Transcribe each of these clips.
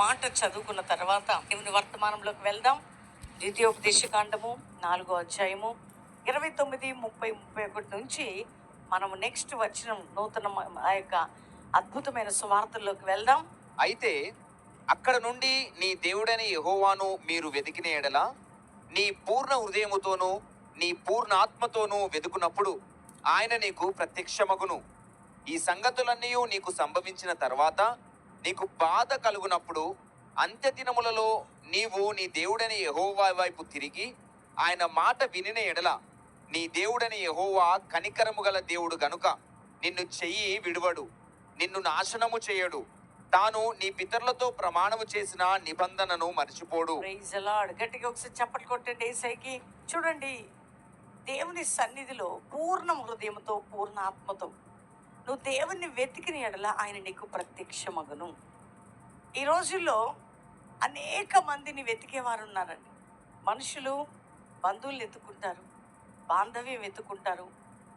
మాట చదువుకున్న తర్వాత దేవుని వర్తమానంలోకి వెళ్దాం. ద్వితీయోపదేశకాండము నాలుగో అధ్యాయము ఇరవై తొమ్మిది ముప్పై ముప్పై ఒకటి నుంచి మనము నెక్స్ట్ వచ్చిన నూతన ఆ యొక్క అద్భుతమైన సువార్తల్లోకి వెళ్దాం. అయితే అక్కడ నుండి నీ దేవుడైన యహోవాను మీరు వెతికిన ఎడల నీ పూర్ణ హృదయముతోనూ నీ పూర్ణ ఆత్మతోనూ వెతుకున్నప్పుడు ఆయన నీకు ప్రత్యక్షమగును. ఈ సంగతులన్నీ నీకు సంభవించిన తర్వాత నీకు బాధ కలుగునప్పుడు అంత్య దినములలో నీవు నీ దేవుడని యహోవా వైపు తిరిగి ఆయన మాట వినిన ఎడల నీ దేవుడని యహోవా కనికరము గల దేవుడు గనుక నిన్ను చెయ్యి విడువడు నిన్ను నాశనము చేయడు. తాను నీ పితరులతో ప్రమాణము చేసిన నిబంధనను మర్చిపోడు. గట్టిగా ఒకసారి చప్పట్లు కొట్టండి ఏసైకి. చూడండి దేవుని సన్నిధిలో పూర్ణ హృదయంతో పూర్ణ ఆత్మతో నువ్వు దేవుణ్ణి వెతికిన ఎడల ఆయన నీకు ప్రత్యక్షమగును. ఈ రోజుల్లో అనేక మందిని వెతికేవారు ఉన్నారండి. మనుషులు బంధువులు వెతుకుంటారు బాంధవ్యం వెతుకుంటారు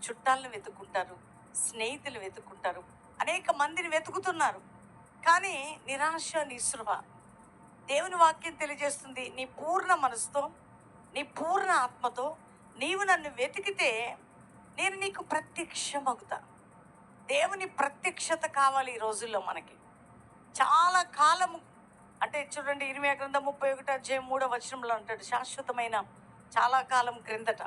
చుట్టాలను వెతుకుంటారు స్నేహితులు వెతుకుంటారు అనేక మందిని వెతుకుతున్నారు. కానీ నిరాశ నిస్పృహ దేవుని వాక్యం తెలియజేస్తుంది. నీ పూర్ణ మనసుతో నీ పూర్ణ ఆత్మతో నీవు నన్ను వెతికితే నేను నీకు ప్రత్యక్షమగుతా దేవుని ప్రత్యక్షత కావాలి ఈ రోజుల్లో మనకి. చాలా కాలము అంటే చూడండి ఇరవై గ్రంథం ముప్పై ఒకటి అధ్యాయం మూడో వచనంలో అంటాడు శాశ్వతమైన చాలా కాలం క్రిందట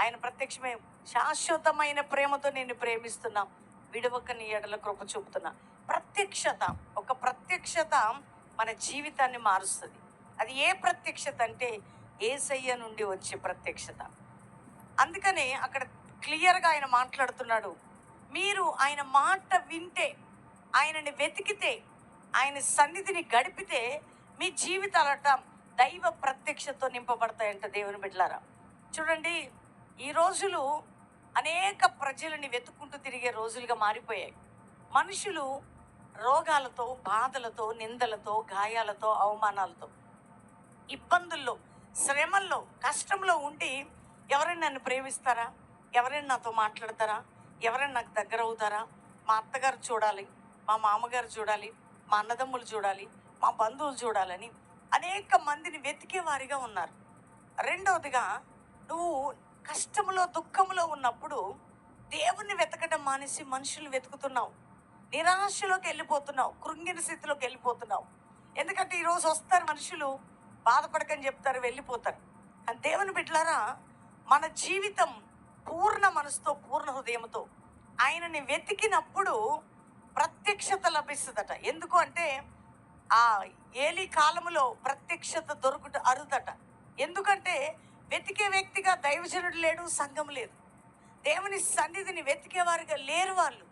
ఆయన ప్రత్యక్షమే శాశ్వతమైన ప్రేమతో నేను ప్రేమిస్తున్నా విడవక నీ ఎడల కృప చూపుతున్నా. ప్రత్యక్షత ఒక ప్రత్యక్షత మన జీవితాన్ని మారుస్తుంది. అది ఏ ప్రత్యక్షత అంటే ఏసయ్య నుండి వచ్చే ప్రత్యక్షత. అందుకనే అక్కడ క్లియర్గా ఆయన మాట్లాడుతున్నాడు మీరు ఆయన మాట వింటే ఆయనని వెతికితే ఆయన సన్నిధిని గడిపితే మీ జీవితాలట దైవ ప్రత్యక్షతో నింపబడతాయంట దేవుని బిడ్డలారా. చూడండి ఈ రోజులు అనేక ప్రజలని వెతుక్కుంటూ తిరిగే రోజులుగా మారిపోయాయి. మనుషులు రోగాలతో బాధలతో నిందలతో గాయాలతో అవమానాలతో ఇబ్బందుల్లో శ్రమల్లో కష్టంలో ఉండి ఎవరైనా నన్ను ప్రేమిస్తారా? ఎవరైనా నాతో మాట్లాడతారా? ఎవరైనా నాకు దగ్గర అవుతారా? మా అత్తగారు చూడాలి మా మామగారు చూడాలి మా అన్నదమ్ములు చూడాలి మా బంధువులు చూడాలని అనేక మందిని వెతికేవారిగా ఉన్నారు. రెండవదిగా నువ్వు కష్టంలో దుఃఖంలో ఉన్నప్పుడు దేవుణ్ణి వెతకడం మానేసి మనుషులు వెతుకుతున్నావు. నిరాశలోకి వెళ్ళిపోతున్నావు కృంగిన స్థితిలోకి వెళ్ళిపోతున్నావు. ఎందుకంటే ఈరోజు వస్తారు మనుషులు బాధపడకని చెప్తారు వెళ్ళిపోతారు. కానీ దేవుని బిడ్డలారా మన జీవితం పూర్ణ మనసుతో పూర్ణ హృదయంతో ఆయనని వెతికినప్పుడు ప్రత్యక్షత లభిస్తుందట. ఎందుకు అంటే ఆ ఏలి కాలములో ప్రత్యక్షత దొరుకుట అరుదట. ఎందుకంటే వెతికే వ్యక్తిగా దైవజనుడు లేడు సంఘం లేదు. దేవుని సన్నిధిని వెతికేవారుగా లేరు వాళ్ళు.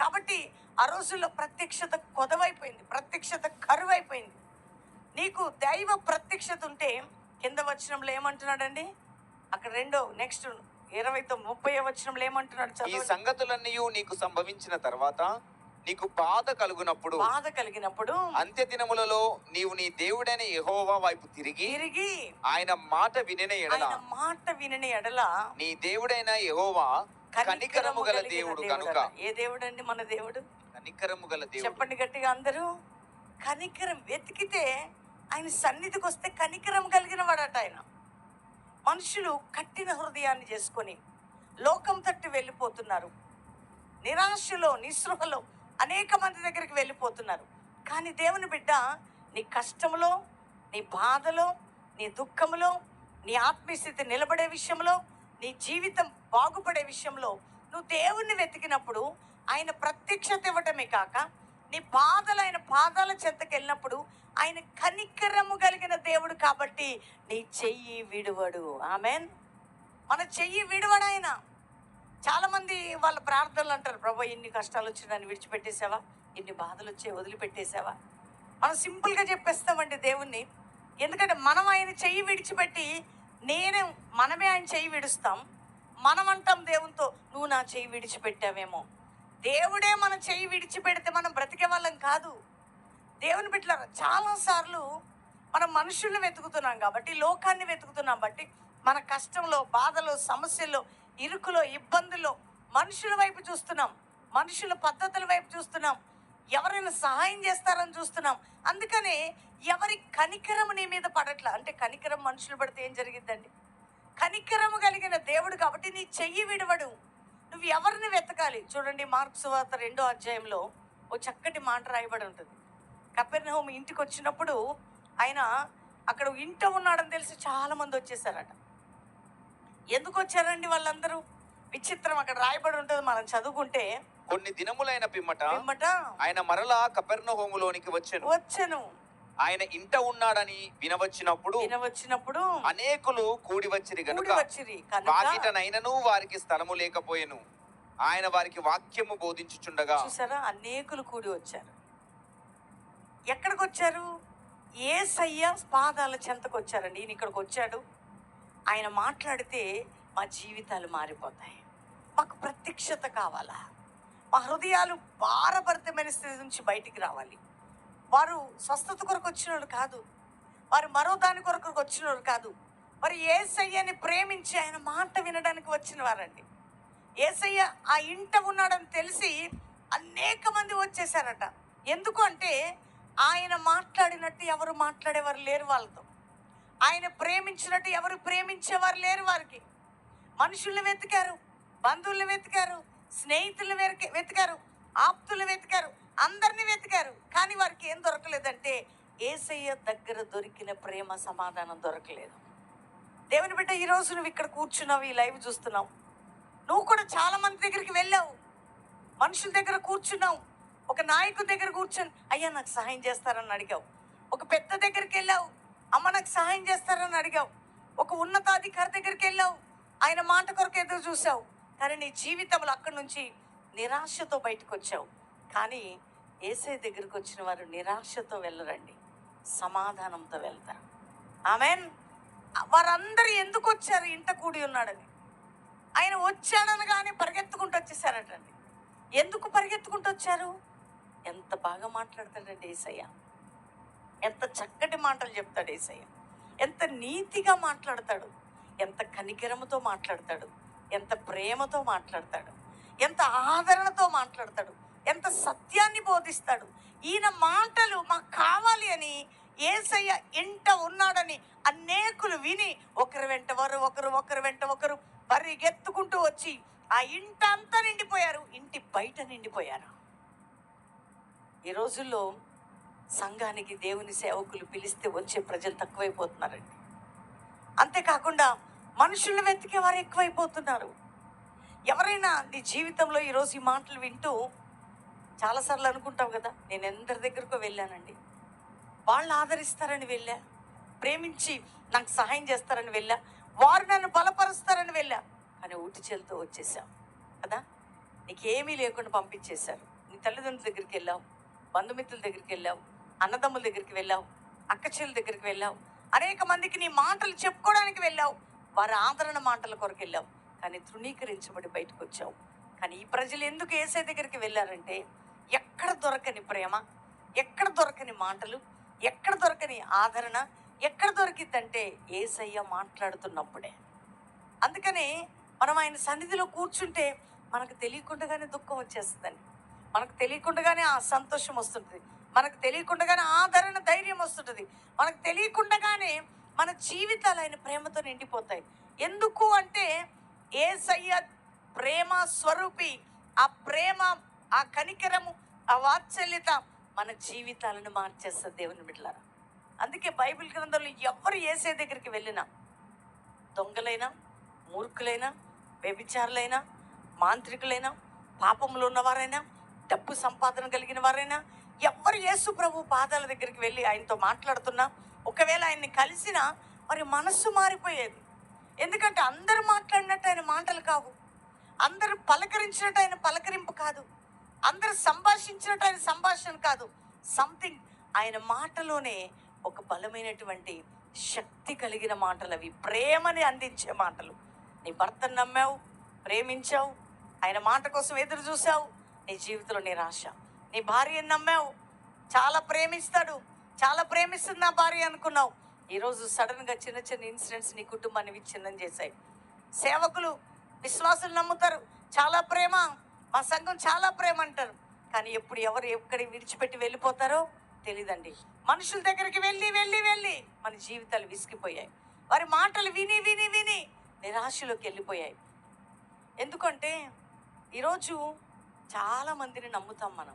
కాబట్టి ఆ రోజుల్లో ప్రత్యక్షత కొదవైపోయింది ప్రత్యక్షత కరువైపోయింది. నీకు దైవ ప్రత్యక్షత ఉంటే కింద వచ్చినంలో ఏమంటున్నాడండి? అక్కడ రెండో నెక్స్ట్ ఇరవై తొమ్మిది ముప్పై వచనంలో ఏమంటున్నాడు ఈ. సంగతులన్నీ నీకు సంభవించిన తర్వాత నీకు బాధ కలుగునప్పుడు బాధ కలిగినప్పుడు అంత్య దినములలో నీవు నీ దేవుడైన యెహోవా వైపు తిరిగి తిరిగి ఆయన మాట వినిన ఎడల మాట వినని ఎడల నీ దేవుడైన యెహోవా కనికరము గల దేవుడు. గనుక. ఏ దేవుడు అండి మన దేవుడు? కనికరము గల దేవుడు. చెప్పండి గట్టిగా అందరూ. కనికరం వెతికితే ఆయన సన్నిధికి వస్తే కనికరం కలిగిన వాడట ఆయన. మనుషులు కట్టిన హృదయాన్ని చేసుకొని లోకం తట్టి వెళ్ళిపోతున్నారు. నిరాశలో నిస్పృహలో అనేక మంది దగ్గరికి వెళ్ళిపోతున్నారు. కానీ దేవుని బిడ్డ నీ కష్టంలో నీ బాధలో నీ దుఃఖంలో నీ ఆత్మీయస్థితి నిలబడే విషయంలో నీ జీవితం బాగుపడే విషయంలో నువ్వు దేవుణ్ణి వెతికినప్పుడు ఆయన ప్రత్యక్షత ఇవ్వటమే కాక నీ బాధలు ఆయన పాదాల చెంతకు వెళ్ళినప్పుడు ఆయన కనికరము కలిగిన దేవుడు కాబట్టి నీ చెయ్యి విడువడు. ఆమెన్. మన చెయ్యి విడువడు ఆయన. చాలామంది వాళ్ళ ప్రార్థనలు అంటారు ప్రభా ఇన్ని కష్టాలు వచ్చి నన్ను విడిచిపెట్టేసావా? ఇన్ని బాధలు వచ్చి వదిలిపెట్టేసావా? మనం సింపుల్గా చెప్పేస్తామండి దేవుణ్ణి. ఎందుకంటే మనం ఆయన చెయ్యి విడిచిపెట్టి నేనే మనమే ఆయన చెయ్యి విడుస్తాం. మనం అంటాం దేవునితో నువ్వు నా చెయ్యి విడిచిపెట్టావేమో. దేవుడే మన చెయ్యి విడిచిపెడితే మనం బ్రతికే వాళ్ళం కాదు. దేవుని బిడ్డల చాలాసార్లు మనం మనుషుల్ని వెతుకుతున్నాం కాబట్టి లోకాన్ని వెతుకుతున్నాం బట్టి మన కష్టంలో బాధలో సమస్యల్లో ఇరుకులో ఇబ్బందుల్లో మనుషుల వైపు చూస్తున్నాం. మనుషుల పద్ధతుల వైపు చూస్తున్నాం. ఎవరైనా సహాయం చేస్తారని చూస్తున్నాం. అందుకనే ఎవరి కనికరం నీ మీద పడట్లా? అంటే కనికరం మనుషులు పడితే ఏం జరిగిద్దండి? కనికరము కలిగిన దేవుడు కాబట్టి నీ చెయ్యి విడవడు. నువ్వు ఎవరిని వెతకాలి? చూడండి మార్క్స్ వార్త రెండో అధ్యాయంలో ఓ చక్కటి మాట రాయబడి ఉంటుంది. కపెర్నహోం ఇంటికి వచ్చినప్పుడు ఆయన అక్కడ ఇంట ఉన్నాడని తెలిసి చాలా మంది వచ్చేసారట. ఎందుకు వచ్చారండి వాళ్ళందరూ? విచిత్రం అక్కడ రాయబడి ఉంటుంది మనం చదువుకుంటే. కొన్ని దినములైన పిమ్మట పిమ్మట ఆయన మరలా కపెర్నహోములోనికి వచ్చెను. వచ్చను. ఆయన ఇంట ఉన్నాడని వినవచ్చినప్పుడు వినవచ్చినప్పుడు అనేకులు కూడి వచ్చిరి గనుక. వాకిటనైనను వారికి స్థలము లేకపోయెను. ఆయన వారికి వాక్యము బోధించుచుండగా. చూసారా? అనేకులు కూడి వచ్చారు. ఎక్కడికి వచ్చారు ఏ సయ్య పాదాల చెంతకు వచ్చారండి ఈయన ఇక్కడికి వచ్చాడు ఆయన మాట్లాడితే మా జీవితాలు మారిపోతాయి. మాకు ప్రత్యక్షత కావాలా? మా హృదయాలు భారభరితమైన స్థితి నుంచి బయటికి రావాలి. వారు స్వస్థత కొరకు వచ్చిన వాళ్ళు కాదు. వారు మరో దాని కొరకు వచ్చిన వాళ్ళు కాదు. వారు ఏసయ్యని ప్రేమించి ఆయన మాట వినడానికి వచ్చిన వారండి. ఏసయ్య ఆ ఇంట ఉన్నాడని తెలిసి అనేక మంది వచ్చేసారట. ఎందుకు అంటే ఆయన మాట్లాడినట్టు ఎవరు మాట్లాడేవారు లేరు వాళ్ళతో. ఆయన ప్రేమించినట్టు ఎవరు ప్రేమించేవారు లేరు వారికి. మనుషుల్ని వెతికారు బంధువులు వెతికారు స్నేహితులు వెతికారు ఆప్తులు వెతికారు. అందరినీ వెతికారు. కానీ వారికి ఏం దొరకలేదంటే ఏసయ్య దగ్గర దొరికిన ప్రేమ సమాధానం దొరకలేదు. దేవుని బిడ్డ ఈరోజు నువ్వు ఇక్కడ కూర్చున్నావు ఈ లైవ్ చూస్తున్నావు. నువ్వు కూడా చాలా మంది దగ్గరికి వెళ్ళావు. మనుషుల దగ్గర కూర్చున్నావు. ఒక నాయకుడి దగ్గర కూర్చొని అయ్యా నాకు సహాయం చేస్తారని అడిగావు. ఒక పెద్ద దగ్గరికి వెళ్ళావు. అమ్మ నాకు సహాయం చేస్తారని అడిగావు. ఒక ఉన్నతాధికారి దగ్గరికి వెళ్ళావు. ఆయన మాట కొరకు ఎదురు చూసావు కానీ నీ జీవితంలో అక్కడి నుంచి నిరాశతో బయటకు వచ్చావు. కానీ ఏసై దగ్గరికి వచ్చిన వారు నిరాశతో వెళ్ళరండి సమాధానంతో వెళ్తారు. ఆమెన్. వారందరూ ఎందుకు వచ్చారు? ఇంట కూడి ఉన్నాడని. ఆయన వచ్చాడనగానే పరిగెత్తుకుంటూ వచ్చేసారటండి. ఎందుకు పరిగెత్తుకుంటూ వచ్చారు? ఎంత బాగా మాట్లాడతాడండి ఏసయ్య. ఎంత చక్కటి మాటలు చెప్తాడు ఏసయ్య. ఎంత నీతిగా మాట్లాడతాడు. ఎంత కనికరముతో మాట్లాడతాడు. ఎంత ప్రేమతో మాట్లాడతాడు. ఎంత ఆదరణతో మాట్లాడతాడు. ఎంత సత్యాన్ని బోధిస్తాడు? ఈయన మాటలు మాకు కావాలి అని ఏసయ్య ఇంట ఉన్నాడని అనేకులు విని ఒకరి వెంట వారు ఒకరు ఒకరి వెంట ఒకరు పరిగెత్తుకుంటూ వచ్చి ఆ ఇంట అంతా నిండిపోయారు. ఇంటి బయట నిండిపోయారు. ఈ రోజుల్లో సంఘానికి దేవుని సేవకులు పిలిస్తే వచ్చే ప్రజలు తక్కువైపోతున్నారండి. అంతేకాకుండా మనుషుల్ని వెతికే వారు ఎక్కువైపోతున్నారు. ఎవరైనా నీ జీవితంలో ఈరోజు ఈ మాటలు వింటూ చాలాసార్లు అనుకుంటాం కదా నేను ఎందరి దగ్గరకు వెళ్ళానండి. వాళ్ళు ఆదరిస్తారని వెళ్ళా ప్రేమించి నాకు సహాయం చేస్తారని వెళ్ళా వారు నన్ను బలపరుస్తారని వెళ్ళా కానీ ఊటి చెల్తో వచ్చేసాం కదా. నీకేమీ లేకుండా పంపించేశారు. నీ తల్లిదండ్రుల దగ్గరికి వెళ్ళావు బంధుమిత్రుల దగ్గరికి వెళ్ళావు అన్నదమ్ముల దగ్గరికి వెళ్ళావు అక్కచెల్ల దగ్గరికి వెళ్ళావు అనేక మందికి నీ మాటలు చెప్పుకోవడానికి వెళ్ళావు వారి ఆదరణ మాటల కొరకు వెళ్ళావు కానీ తృణీకరించబడి బయటకు వచ్చావు. కానీ ఈ ప్రజలు ఎందుకు ఏసై దగ్గరికి వెళ్ళారంటే ఎక్కడ దొరకని ప్రేమ ఎక్కడ దొరకని మాటలు ఎక్కడ దొరకని ఆదరణ ఎక్కడ దొరికిద్దంటే ఏసయ్య మాట్లాడుతున్నప్పుడే. అందుకని మనం ఆయన సన్నిధిలో కూర్చుంటే మనకు తెలియకుండానే దుఃఖం వచ్చేస్తుందండి. మనకు తెలియకుండానే ఆ సంతోషం వస్తుంటుంది. మనకు తెలియకుండానే ఆదరణ ధైర్యం వస్తుంటుంది. మనకు తెలియకుండానే మన జీవితాలు ఆయన ప్రేమతో నిండిపోతాయి. ఎందుకు అంటే ఏసయ్య ప్రేమ స్వరూపి ఆ ప్రేమ ఆ కనికరము ఆ వాత్సల్యత మన జీవితాలను మార్చేస్తుంది దేవుని బిడ్డలారా. అందుకే బైబిల్ గ్రంథంలో ఎవరు ఏసే దగ్గరికి వెళ్ళినా దొంగలైనా మూర్ఖులైనా వ్యభిచారులైనా మాంత్రికులైనా పాపములు ఉన్నవారైనా డబ్బు సంపాదన కలిగిన వారైనా ఎవరు యేసు ప్రభు పాదాల దగ్గరికి వెళ్ళి ఆయనతో మాట్లాడుతున్నా ఒకవేళ ఆయన్ని కలిసినా మరి మనస్సు మారిపోయేది. ఎందుకంటే అందరూ మాట్లాడినట్టు ఆయన మాటలు కావు. అందరూ పలకరించినట్టు ఆయన పలకరింపు కాదు. అందరూ సంభాషించినట్టు ఆయన సంభాషణ కాదు. సంథింగ్ ఆయన మాటలోనే ఒక బలమైనటువంటి శక్తి కలిగిన మాటలు అవి. ప్రేమని అందించే మాటలు. నీ భర్తను నమ్మావు ప్రేమించావు ఆయన మాట కోసం ఎదురు చూసావు నీ జీవితంలో నిరాశ. నీ భార్యను నమ్మావు చాలా ప్రేమిస్తాడు చాలా ప్రేమిస్తుంది నా భార్య అనుకున్నావు. ఈరోజు సడన్గా చిన్న చిన్న ఇన్సిడెంట్స్ నీ కుటుంబాన్ని విచ్ఛిన్నం చేశాయి. సేవకులు విశ్వాసులు నమ్ముతారు. చాలా ప్రేమ. మా సంఘం చాలా ప్రేమ అంటారు కానీ ఎప్పుడు ఎవరు ఎక్కడ విడిచిపెట్టి వెళ్ళిపోతారో తెలియదండి మనుషుల దగ్గరికి వెళ్ళి వెళ్ళి వెళ్ళి మన జీవితాలు విసిగిపోయాయి. వారి మాటలు విని విని విని నిరాశలోకి వెళ్ళిపోయాయి. ఎందుకంటే ఈరోజు చాలా మందిని నమ్ముతాం మనం.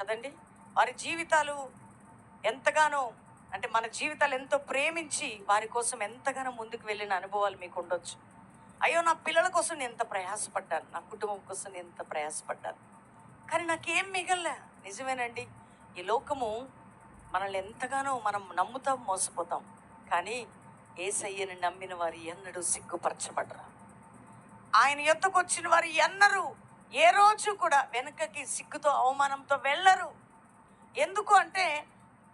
కదండి? వారి జీవితాలు ఎంతగానో అంటే మన జీవితాలు ఎంతో ప్రేమించి వారి కోసం ఎంతగానో ముందుకు వెళ్ళిన అనుభవాలు మీకు ఉండొచ్చు. అయ్యో నా పిల్లల కోసం నేను ఎంత ప్రయాసపడ్డాను నా కుటుంబం కోసం నేను ఎంత ప్రయాసపడ్డాను. కానీ నాకేం మిగల్లే నిజమేనండి ఈ లోకము మనల్ని ఎంతగానో మనం నమ్ముతాం మోసపోతాం. కానీ ఏసయ్యని నమ్మిన వారు ఎన్నడూ సిగ్గుపరచబడరా. ఆయన ఎత్తుకు వచ్చిన వారు ఎన్నరు ఏ రోజు కూడా వెనకకి సిగ్గుతో అవమానంతో వెళ్ళరు. ఎందుకు అంటే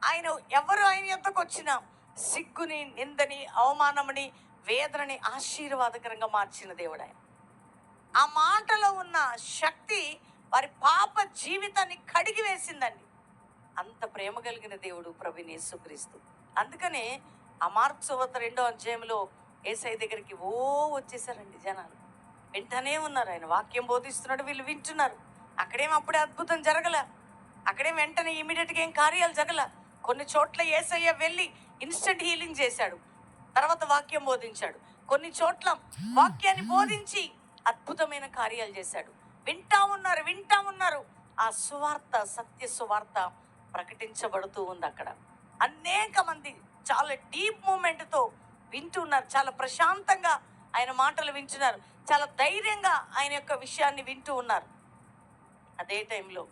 ఆయన ఎవరు ఆయన యొద్దకు వచ్చినా సిగ్గుని నిందని అవమానముని వేదనని ఆశీర్వాదకరంగా మార్చిన దేవుడు ఆయన. ఆ మాటలో ఉన్న శక్తి వారి పాప జీవితాన్ని కడిగి వేసిందండి. అంత ప్రేమ కలిగిన దేవుడు ప్రభుని యేసుక్రీస్తు అందుకనే ఆ మార్క్సువత రెండో అధ్యాయంలో ఏసై దగ్గరికి ఓ వచ్చేసారండి జనాలు. వింటనే ఉన్నారు ఆయన. వాక్యం బోధిస్తున్నాడు వీళ్ళు వింటున్నారు. అక్కడేం అప్పుడే అద్భుతం జరగల? అక్కడేం వెంటనే ఇమీడియట్గా ఏం కార్యాలు జరగల? కొన్ని చోట్ల ఏసయ్య వెళ్ళి ఇన్స్టెంట్ హీలింగ్ చేశాడు. తర్వాత వాక్యం బోధించాడు. కొన్ని చోట్ల వాక్యాన్ని బోధించి అద్భుతమైన కార్యాలు చేశాడు. వింటా ఉన్నారు వింటా ఉన్నారు. ఆ సువార్త సత్య సువార్త ప్రకటించబడుతూ ఉంది అక్కడ. అనేక మంది చాలా డీప్ మూమెంట్తో వింటున్నారు చాలా ప్రశాంతంగా ఆయన మాటలు వింటున్నారు. చాలా ధైర్యంగా ఆయన యొక్క విషయాన్ని వింటూ ఉన్నారు. అదే టైంలో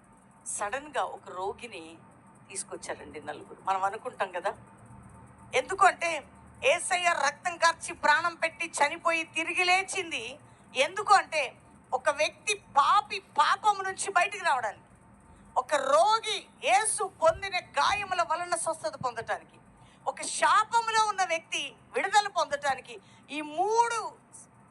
సడన్గా ఒక రోగిని తీసుకొచ్చారండి నలుగురు. మనం అనుకుంటాం కదా? ఎందుకంటే ఏసయ్య రక్తం కార్చి ప్రాణం పెట్టి చనిపోయి తిరిగి లేచింది. ఎందుకు అంటే ఒక వ్యక్తి పాపి పాపం నుంచి బయటికి రావడానికి ఒక రోగి యేసు పొందిన గాయముల వలన స్వస్థత పొందటానికి ఒక శాపములో ఉన్న వ్యక్తి విడుదల పొందటానికి ఈ మూడు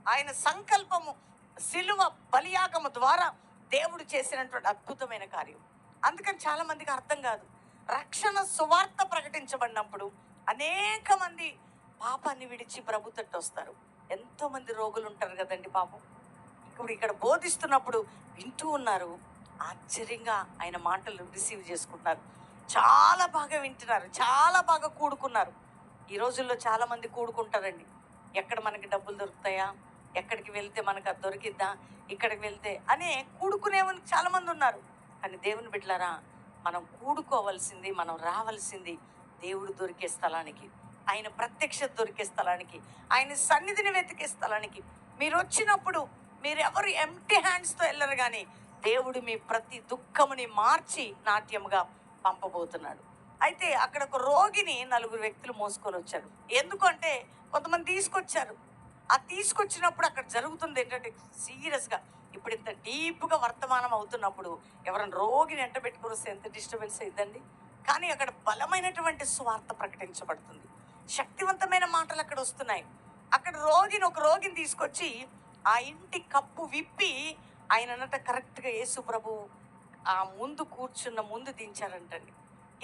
ఆయన సంకల్పము సిలువ బలియాగము ద్వారా దేవుడు చేసినటువంటి అద్భుతమైన కార్యం. అందుకని చాలామందికి అర్థం కాదు రక్షణ సువార్త ప్రకటించబడినప్పుడు అనేక మంది పాపాన్ని విడిచి ప్రభు తట్టు వస్తారు. ఎంతో మంది రోగులు ఉంటారు కదండి పాపం. ఇప్పుడు ఇక్కడ బోధిస్తున్నప్పుడు వింటూ ఉన్నారు. ఆశ్చర్యంగా ఆయన మాటలు రిసీవ్ చేసుకుంటున్నారు. చాలా బాగా వింటున్నారు. చాలా బాగా కూడుకున్నారు. ఈ రోజుల్లో చాలా మంది కూడుకుంటారండి. ఎక్కడ మనకి డబ్బులు దొరుకుతాయా? ఎక్కడికి వెళ్తే మనకు అది దొరికిద్దా? ఇక్కడికి వెళ్తే అనే కూడుకునే చాలామంది చాలా మంది ఉన్నారు. కానీ దేవుని బిడ్డలారా మనం కూడుకోవలసింది మనం రావాల్సింది దేవుడు దొరికే స్థలానికి. ఆయన ప్రత్యక్షత దొరికే స్థలానికి ఆయన సన్నిధిని వెతికే స్థలానికి. మీరు వచ్చినప్పుడు మీరు ఎవరు ఎంటీ హ్యాండ్స్తో వెళ్ళరు కానీ దేవుడు మీ ప్రతి దుఃఖముని మార్చి నాట్యముగా పంపబోతున్నాడు. అయితే అక్కడ ఒక రోగిని నలుగురు వ్యక్తులు మోసుకొని వచ్చారు. ఎందుకంటే కొంతమంది తీసుకొచ్చారు. ఆ తీసుకొచ్చినప్పుడు అక్కడ జరుగుతుంది ఏంటంటే సీరియస్గా ఇప్పుడు ఇంత డీప్గా వర్తమానం అవుతున్నప్పుడు ఎవరైనా రోగిని ఎంట పెట్టుకొని వస్తే ఎంత డిస్టర్బెన్స్ అయిందండి కానీ అక్కడ బలమైనటువంటి స్వార్థ ప్రకటించబడుతుంది. శక్తివంతమైన మాటలు అక్కడ వస్తున్నాయి. అక్కడ రోగిని ఒక రోగిని తీసుకొచ్చి ఆ ఇంటి కప్పు విప్పి ఆయన అన్నట కరెక్ట్గా యేసు ప్రభు ఆ ముందు కూర్చున్న ముందు దించారంటండి.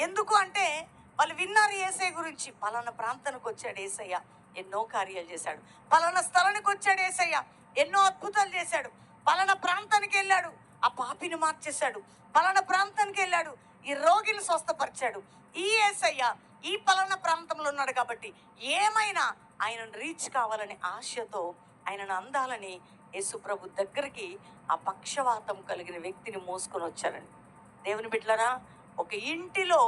ఎందుకు అంటే వాళ్ళు విన్నారు ఏసఐ గురించి. పలానా ప్రాంతానికి వచ్చాడు ఏసయ్య. ఎన్నో కార్యాలు చేశాడు. పలానా స్థలానికి వచ్చాడు ఏసయ్య. ఎన్నో అద్భుతాలు చేశాడు. పలానా ప్రాంతానికి వెళ్ళాడు. ఆ పాపిని మార్చేశాడు. పలానా ప్రాంతానికి వెళ్ళాడు. ఈ రోగిని స్వస్థపరిచాడు. ఈ ఏసయ్య ఈ పలానా ప్రాంతంలో ఉన్నాడు కాబట్టి ఏమైనా ఆయనను రీచ్ కావాలనే ఆశతో ఆయనను అందాలని యేసుప్రభు దగ్గరికి ఆ పక్షవాతం కలిగిన వ్యక్తిని మోసుకొని వచ్చారండి. దేవుని బిడ్డలరా ఒక ఇంటిలో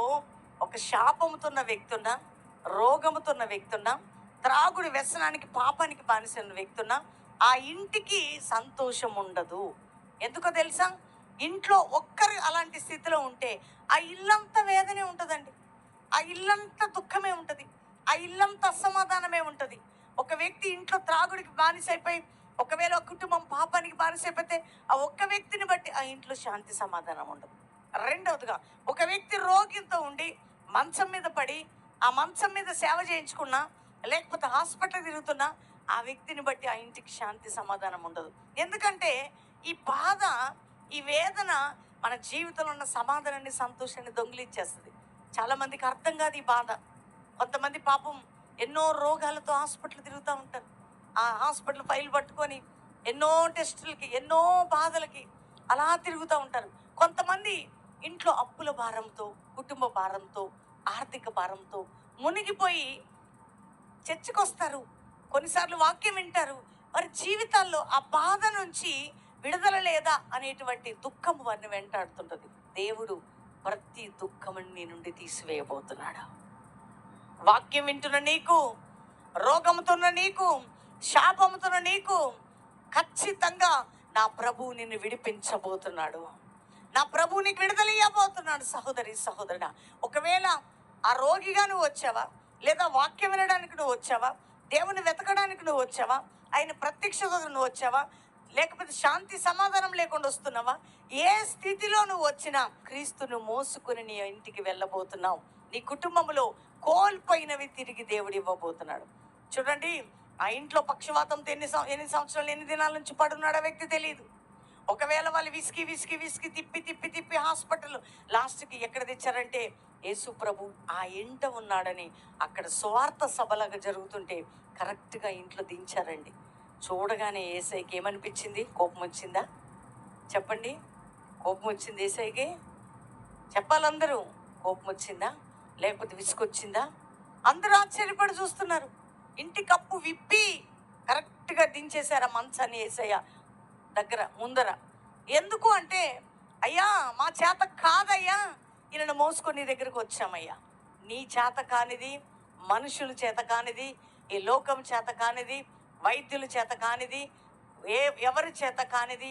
ఒక శాపముతున్న వ్యక్తి ఉన్నా రోగముతున్న వ్యక్తి ఉన్నా త్రాగుడి వ్యసనానికి పాపానికి బానిసిన వ్యక్తి ఉన్నా ఆ ఇంటికి సంతోషం ఉండదు. ఎందుకో తెలుసా? ఇంట్లో ఒక్కరు అలాంటి స్థితిలో ఉంటే ఆ ఇల్లంతా వేదనే ఉంటుందండి. ఆ ఇల్లంతా దుఃఖమే ఉంటుంది. ఆ ఇల్లంతా అసమాధానమే ఉంటుంది. ఒక వ్యక్తి ఇంట్లో త్రాగుడికి బానిసైపోయి ఒకవేళ ఒక కుటుంబం పాపానికి బానిసైపోతే ఆ ఒక్క వ్యక్తిని బట్టి ఆ ఇంట్లో శాంతి సమాధానం ఉండదు. రెండవదిగా ఒక వ్యక్తి రోగితో ఉండి మంచం మీద పడి ఆ మంచం మీద సేవ చేయించుకున్నా లేకపోతే హాస్పిటల్ తిరుగుతున్నా ఆ వ్యక్తిని బట్టి ఆ ఇంటికి శాంతి సమాధానం ఉండదు. ఎందుకంటే ఈ బాధ ఈ వేదన మన జీవితంలో ఉన్న సమాధానాన్ని సంతోషాన్ని దొంగిలించేస్తుంది చాలా మందికి అర్థం కాదు ఈ బాధ. కొంతమంది పాపం ఎన్నో రోగాలతో హాస్పిటల్ తిరుగుతూ ఉంటారు. ఆ హాస్పిటల్ ఫైల్ పట్టుకొని ఎన్నో టెస్టులకి ఎన్నో బాధలకి అలా తిరుగుతూ ఉంటారు. కొంతమంది ఇంట్లో అప్పుల భారంతో కుటుంబ భారంతో ఆర్థిక భారంతో మునిగిపోయి చర్చకు వస్తారు కొన్నిసార్లు వాక్యం వింటారు. వారి జీవితాల్లో ఆ బాధ నుంచి విడుదల లేదా అనేటువంటి దుఃఖం వారిని వెంటాడుతుంటది. దేవుడు ప్రతి దుఃఖముని నీ నుండి తీసివేయబోతున్నాడు. వాక్యం వింటున్న నీకు రోగముతున్న నీకు శాపముతున్న నీకు ఖచ్చితంగా నా ప్రభువు నిన్ను విడిపించబోతున్నాడు. నా ప్రభు నీకు విడుదలయ్యబోతున్నాడు సహోదరి సహోదరుడ. ఒకవేళ ఆ రోగిగా నువ్వు వచ్చావా? లేదా వాక్యం వినడానికి నువ్వు వచ్చావా? దేవుని వెతకడానికి నువ్వు వచ్చావా? ఆయన ప్రత్యక్షత నువ్వు వచ్చావా? లేకపోతే శాంతి సమాధానం లేకుండా వస్తున్నావా? ఏ స్థితిలో నువ్వు వచ్చినా క్రీస్తును మోసుకుని నీ ఇంటికి వెళ్ళబోతున్నావు. నీ కుటుంబంలో కోల్పోయినవి తిరిగి దేవుడు ఇవ్వబోతున్నాడు. చూడండి ఆ ఇంట్లో పక్షవాతంతో ఎన్ని ఎన్ని సంవత్సరాలు ఎన్ని దినాల నుంచి పడున్నాడో వ్యక్తి తెలియదు ఒకవేళ వాళ్ళు విసికి విసికి విసికి తిప్పి తిప్పి తిప్పి హాస్పిటల్ లాస్ట్కి ఎక్కడ తెచ్చారంటే యేసు ప్రభు ఆ ఇంట ఉన్నాడని అక్కడ స్వార్థ సభలాగా జరుగుతుంటే కరెక్ట్గా ఇంట్లో దించారండి. చూడగానే ఏసైకి ఏమనిపించింది? కోపం వచ్చిందా? చెప్పండి. కోపం వచ్చింది ఏసైకి? చెప్పాలందరూ కోపం వచ్చిందా? లేకపోతే విసుకొచ్చిందా అందరూ ఆశ్చర్యపడి చూస్తున్నారు. ఇంటి కప్పు విప్పి కరెక్ట్గా దించేశారు ఆ మంచాన్ని ఏసయ్య దగ్గర ముందర? ఎందుకు అంటే అయ్యా మా చేత కాదయ్యా ఈయనను మోసుకొని దగ్గరకు వచ్చామయ్యా. నీ చేత కానిది మనుషుల చేత కానిది ఈ లోకం చేత కానిది వైద్యుల చేత కానిది ఏ ఎవరి చేత కానిది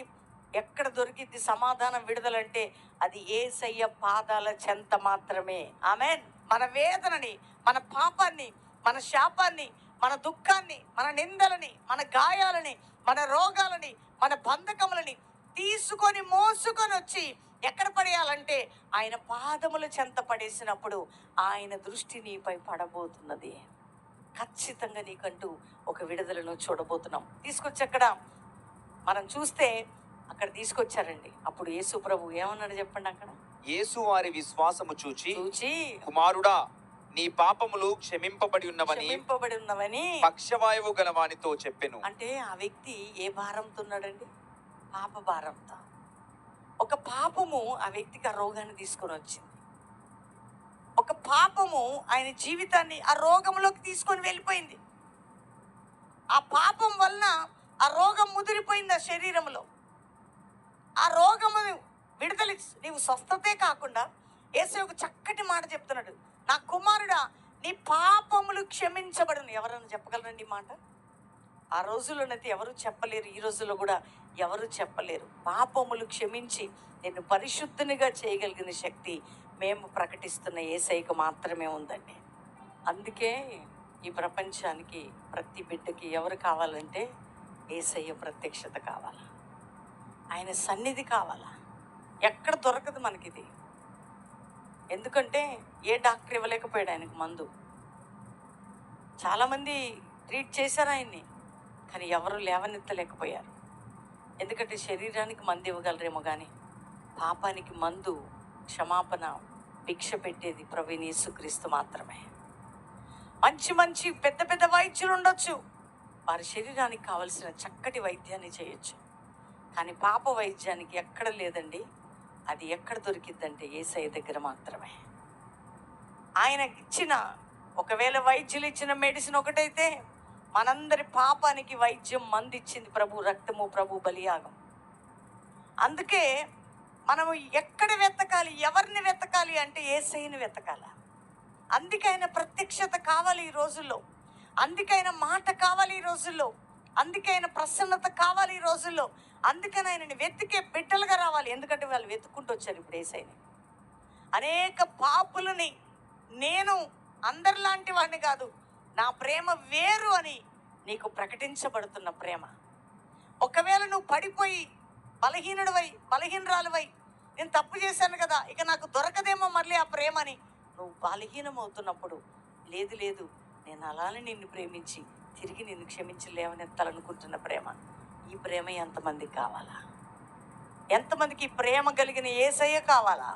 ఎక్కడ దొరికింది సమాధానం విడుదలంటే అది ఏసయ్య పాదాల చెంత మాత్రమే. ఆమె మన వేదనని మన పాపాన్ని మన శాపాన్ని మన దుఃఖాన్ని మన నిందలని మన గాయాలని మన రోగాలని మన బంధకములని తీసుకొని మోసుకొని వచ్చి ఎక్కడ పడేయాలంటే ఆయన పాదముల చెంత పడేసినప్పుడు ఆయన దృష్టి నీపై పడబోతున్నది. ఖచ్చితంగా నీకంటూ ఒక విడుదలను చూడబోతున్నాం. తీసుకొచ్చి అక్కడ మనం చూస్తే అక్కడ తీసుకొచ్చారండి. అప్పుడు యేసు ప్రభు ఏమన్నాడు చెప్పండి అక్కడ? యేసు వారి విశ్వాసము చూచి చూచి కుమారుడా నీ పాపములు క్షమింపబడి ఉన్నవని క్షమింపబడి ఉన్నవని పక్షవాయువు గలవానితో చెప్పెను. అంటే ఆ వ్యక్తి ఏ భారంతో ఉన్నాడండి పాప భారంతో. ఒక పాపము ఆ వ్యక్తికి ఆ రోగాన్ని తీసుకొని వచ్చింది. ఒక పాపము ఆయన జీవితాన్ని ఆ రోగంలోకి తీసుకొని వెళ్ళిపోయింది. ఆ పాపం వలన ఆ రోగం ముదిరిపోయింది ఆ శరీరంలో. ఆ రోగము విడుదల నీవు స్వస్థతే కాకుండా ఏసే ఒక చక్కటి మాట చెప్తున్నాడు. నా కుమారుడా నీ పాపములు క్షమించబడను. ఎవరన్నా చెప్పగలరండి ఈ మాట? ఆ రోజుల్లోనైతే ఎవరు చెప్పలేరు ఈ రోజుల్లో కూడా ఎవరు చెప్పలేరు. పాపములు క్షమించి నేను పరిశుద్ధునిగా చేయగలిగిన శక్తి మేము ప్రకటిస్తున్న ఏసైకి మాత్రమే ఉందండి. అందుకే ఈ ప్రపంచానికి ప్రతి బిడ్డకి ఎవరు కావాలంటే ఏసయ్య ప్రత్యక్షత కావాలా. ఆయన సన్నిధి కావాలా. ఎక్కడ దొరకదు మనకిది. ఎందుకంటే ఏ డాక్టర్ ఇవ్వలేకపోయాడు ఆయనకు మందు. చాలామంది ట్రీట్ చేశారు ఆయన్ని కానీ ఎవరు లేవనెత్తలేకపోయారు. ఎందుకంటే శరీరానికి మందు ఇవ్వగలరేమో కానీ పాపానికి మందు క్షమాపణ భిక్ష పెట్టేది ప్రవీణ్ యేసుక్రీస్తు మాత్రమే. మంచి మంచి పెద్ద పెద్ద వైద్యులు ఉండొచ్చు. వారి శరీరానికి కావలసిన చక్కటి వైద్యాన్ని చేయొచ్చు. కానీ పాప వైద్యానికి ఎక్కడ లేదండి. అది ఎక్కడ దొరికిద్దంటే ఏసఐ దగ్గర మాత్రమే. ఆయన ఇచ్చిన ఒకవేళ వైద్యులు ఇచ్చిన మెడిసిన్ ఒకటైతే మనందరి పాపానికి వైద్యం మందిచ్చింది ప్రభు రక్తము ప్రభు బలియాగం. అందుకే మనము ఎక్కడ వెతకాలి ఎవరిని వెతకాలి అంటే ఏసైని వెతకాల. అందుకే ప్రత్యక్షత కావాలి ఈ రోజుల్లో. అందుకైనా మాట కావాలి ఈ రోజుల్లో. అందుకైనా ప్రసన్నత కావాలి ఈ రోజుల్లో. అందుకని ఆయనని వెతికే బిడ్డలుగా రావాలి. ఎందుకంటే వాళ్ళు వెతుక్కుంటూ వచ్చారు ఇప్పుడు ఏసైని. అనేక పాపులని నేను అందరిలాంటి వాడిని కాదు నా ప్రేమ వేరు అని నీకు ప్రకటించబడుతున్న ప్రేమ. ఒకవేళ నువ్వు పడిపోయి బలహీనుడివై బలహీనరాలువై నేను తప్పు చేశాను కదా ఇక నాకు దొరకదేమో మళ్ళీ ఆ ప్రేమని. నువ్వు బలహీనమవుతున్నప్పుడు లేదు లేదు నేను అలానే నిన్ను ప్రేమించి తిరిగి నిన్ను క్షమించలేవనెత్తాలనుకుంటున్న ప్రేమ. ఈ ప్రేమ ఎంతమందికి కావాలా? ఎంతమందికి ఈ ప్రేమ కలిగిన ఏసయ్య కావాలా?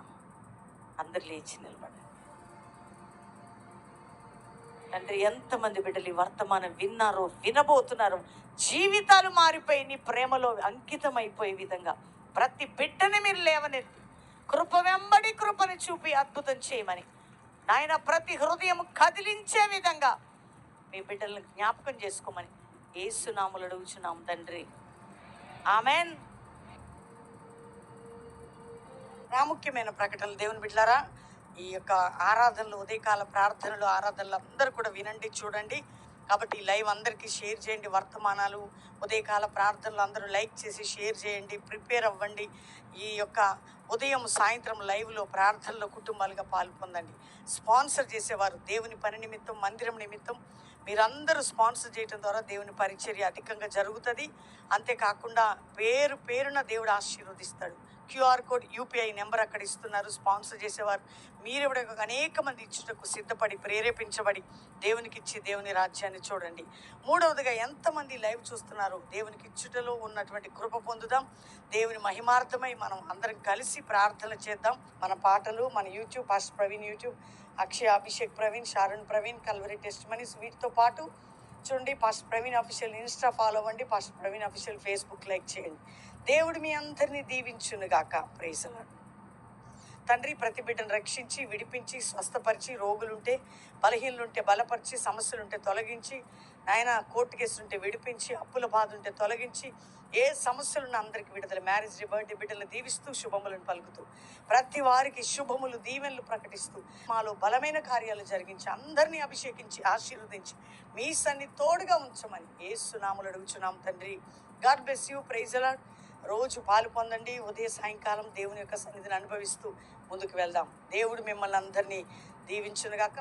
అందరు లేచి నిలబడండి తండ్రి ఎంతమంది బిడ్డలు ఈ వర్తమానం విన్నారో వినబోతున్నారో జీవితాలు మారిపోయి నీ ప్రేమలో అంకితమైపోయే విధంగా ప్రతి బిడ్డని మీరు లేవనెత్తి కృప వెంబడి కృపని చూపి అద్భుతం చేయమని. నాయన ప్రతి హృదయం కదిలించే విధంగా మీ బిడ్డలను జ్ఞాపకం చేసుకోమని ఏసునాములు అడుగుచున్నాం తండ్రి. ఆమెన్. ప్రాముఖ్యమైన ప్రకటనలు దేవుని బిడ్డలారా ఈ యొక్క ఆరాధనలు ఉదయకాల ప్రార్థనలు ఆరాధనలు అందరూ కూడా వినండి చూడండి. కాబట్టి ఈ లైవ్ అందరికీ షేర్ చేయండి వర్తమానాలు ఉదయకాల ప్రార్థనలు అందరూ లైక్ చేసి షేర్ చేయండి ప్రిపేర్ అవ్వండి. ఈ యొక్క ఉదయం సాయంత్రం లైవ్లో ప్రార్థనలో కుటుంబాలుగా పాల్పొందండి. స్పాన్సర్ చేసేవారు దేవుని పని నిమిత్తం మందిరం నిమిత్తం. మీరందరూ స్పాన్సర్ చేయడం ద్వారా దేవుని పరిచర్య అధికంగా జరుగుతుంది. అంతేకాకుండా పేరు పేరున దేవుడు ఆశీర్వదిస్తాడు. క్యూఆర్ కోడ్ యూపీఐ నెంబర్ అక్కడ ఇస్తున్నారు. స్పాన్సర్ చేసేవారు మీరు కూడా అనేక మంది ఇచ్చుటకు సిద్ధపడి ప్రేరేపించబడి దేవునికి ఇచ్చి దేవుని రాజ్యాన్ని చూడండి. మూడవదిగా ఎంతమంది లైవ్ చూస్తున్నారు దేవునికి ఇచ్చుటలో ఉన్నటువంటి కృప పొందుదాం. దేవుని మహిమార్థమై మనం అందరం కలిసి ప్రార్థన చేద్దాం. మన పాటలు మన YouTube pastor Praveen YouTube Akshaya Abhishek Praveen Sharun Praveen Calvary testimonies వీటితో పాటు చూడండి pastor Praveen official Insta follow అవ్వండి pastor Praveen official Facebook like చేయండి. దేవుడు మీ అందరినీ దీవించునుగాక. ప్రేసలాడు తండ్రి ప్రతి బిడ్డను రక్షించి విడిపించి స్వస్థపరిచి రోగులుంటే బలహీనలుంటే బలపరిచి సమస్యలుంటే తొలగించి ఆయన కోర్టు కేసులుంటే విడిపించి అప్పుల బాధ ఉంటే తొలగించి ఏ సమస్యలున్న అందరికీ విడుదల. మ్యారేజ్ డే బర్త్డే బిడ్డలు దీవిస్తూ శుభములను పలుకుతూ ప్రతి వారికి శుభములు దీవెనలు ప్రకటిస్తూ మాలో బలమైన కార్యాలు జరిగించి అందరినీ అభిషేకించి ఆశీర్వదించి మీ సన్ని తోడుగా ఉంచమని ఏసునాములు అడుగుచున్నాం తండ్రి. God bless you. Praise the Lord రోజు పాలు పొందండి. ఉదయ సాయంకాలం దేవుని యొక్క సన్నిధిని అనుభవిస్తూ ముందుకు వెళ్దాం. దేవుడు మిమ్మల్ని అందరినీ దీవించునుగాక.